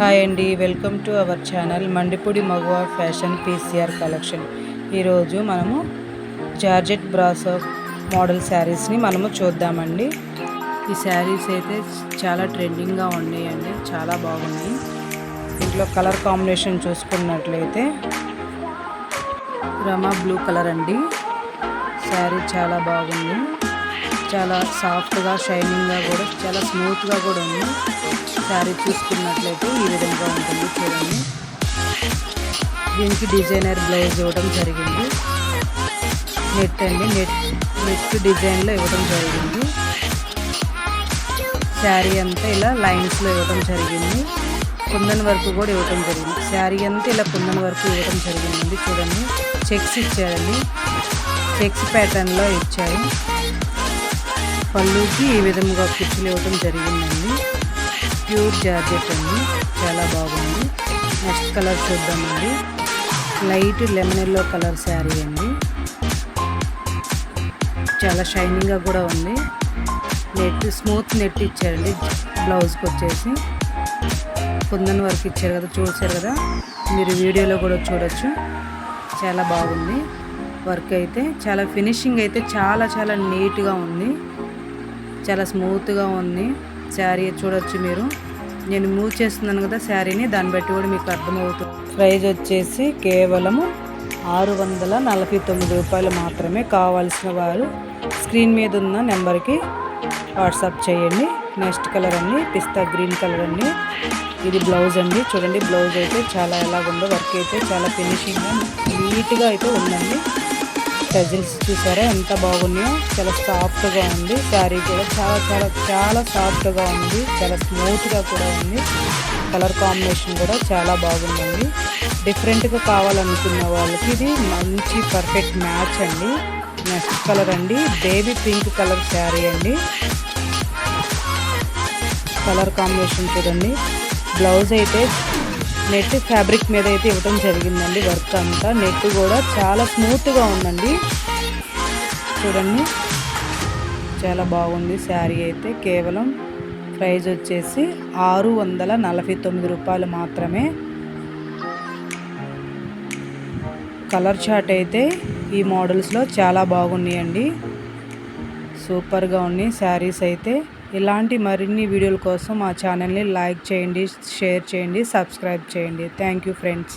Hi అండి. Welcome to our channel Mandipudi Maguva fashion PCR collection. ఈరోజు మనము georgette brasso model శారీస్ని మనము చూద్దామండి. ఈ శారీస్ అయితే చాలా ట్రెండింగ్గా ఉన్నాయండి. చాలా బాగున్నాయి. ఇంట్లో కలర్ కాంబినేషన్ చూసుకున్నట్లయితే రమా బ్లూ కలర్ అండి. శారీ చాలా బాగుంది. చాలా సాఫ్ట్గా షైనింగ్గా కూడా చాలా స్మూత్గా కూడా ఉంది. శారీ చూసుకున్నట్లయితే ఈ విధంగా ఉంటుంది చూడండి. దీనికి డిజైనర్ బ్లౌజ్ ఇవ్వడం జరిగింది. నెట్ అండి నెట్ నెట్ డిజైన్లో ఇవ్వడం జరిగింది. శారీ అంతా ఇలా లైన్స్లో ఇవ్వడం జరిగింది. కుందన్ వరకు కూడా ఇవ్వడం జరిగింది. శారీ అంతా ఇలా కుందన్ వరకు ఇవ్వడం జరిగింది చూడండి. చెక్స్ ఇచ్చారండి. చెక్స్ ప్యాటర్న్లో ఇచ్చారు. పళ్ళుకి ఈ విధంగా కుర్చీలు ఇవ్వడం జరిగిందండి. ప్యూర్ జార్జెట్ అండి. చాలా బాగుంది. నెక్స్ట్ కలర్ చూద్దామండి light lemon yellow colour sari అండి. చాలా షైనింగ్గా కూడా ఉంది. నెట్ స్మూత్ నెట్ ఇచ్చారండి. బ్లౌజ్కి వచ్చేసి కుందన్ వర్క్ ఇచ్చారు కదా చూసారు కదా? మీరు వీడియోలో కూడా చూడొచ్చు. చాలా బాగుంది వర్క్ అయితే. చాలా ఫినిషింగ్ అయితే చాలా చాలా నీట్గా ఉంది. చాలా స్మూత్గా ఉంది. శారీ చూడొచ్చు మీరు. నేను మూవ్ చేస్తున్నాను కదా శారీని దాన్ని బట్టి కూడా మీకు అర్థమవుతుంది ప్రైజ్ వచ్చేసి కేవలము ఆరు వందల నలభై తొమ్మిది రూపాయలు మాత్రమే కావాల్సిన వారు స్క్రీన్ మీద ఉన్న నెంబర్కి వాట్సాప్ చేయండి. నెక్స్ట్ కలర్ అండి పిస్తా గ్రీన్ కలర్ అండి. ఇది బ్లౌజ్ అండి. చూడండి బ్లౌజ్ అయితే చాలా ఎలాగుందో వర్క్ అయితే చాలా ఫినిషింగ్గా నీట్గా అయితే ఉందండి. టజిల్స్ చూసారా? ఎంత బాగున్నాయో. చాలా సాఫ్ట్గా ఉంది. శారీ కూడా చాలా చాలా చాలా సాఫ్ట్గా ఉంది. చాలా స్మూత్గా కూడా ఉంది. కలర్ కాంబినేషన్ కూడా చాలా బాగుందండి. డిఫరెంట్గా కావాలనుకున్న వాళ్ళకి ఇది మంచి పర్ఫెక్ట్ మ్యాచ్ అండి. నెక్స్ట్ కలర్ అండి. బేబీ పింక్ కలర్ శారీ అండి. కలర్ కాంబినేషన్ చూడండి. బ్లౌజ్ అయితే నెట్ ఫ్యాబ్రిక్ మీద అయితే ఇవ్వడం జరిగిందండి వర్క్ అంతా. నెట్ కూడా చాలా స్మూత్గా ఉందండి. చూడండి. చాలా బాగుంది శారీ అయితే. కేవలం ప్రైజ్ వచ్చేసి ఆరు వందల నలభై తొమ్మిది రూపాయలు మాత్రమే. కలర్ చార్ట్ అయితే ఈ మోడల్స్లో చాలా బాగున్నాయండి. సూపర్గా ఉన్నాయి శారీస్ అయితే. ఇలాంటి మరిన్ని వీడియోల కోసం మా ఛానల్ని లైక్ చేయండి షేర్ చేయండి సబ్స్క్రైబ్ చేయండి. Thank you friends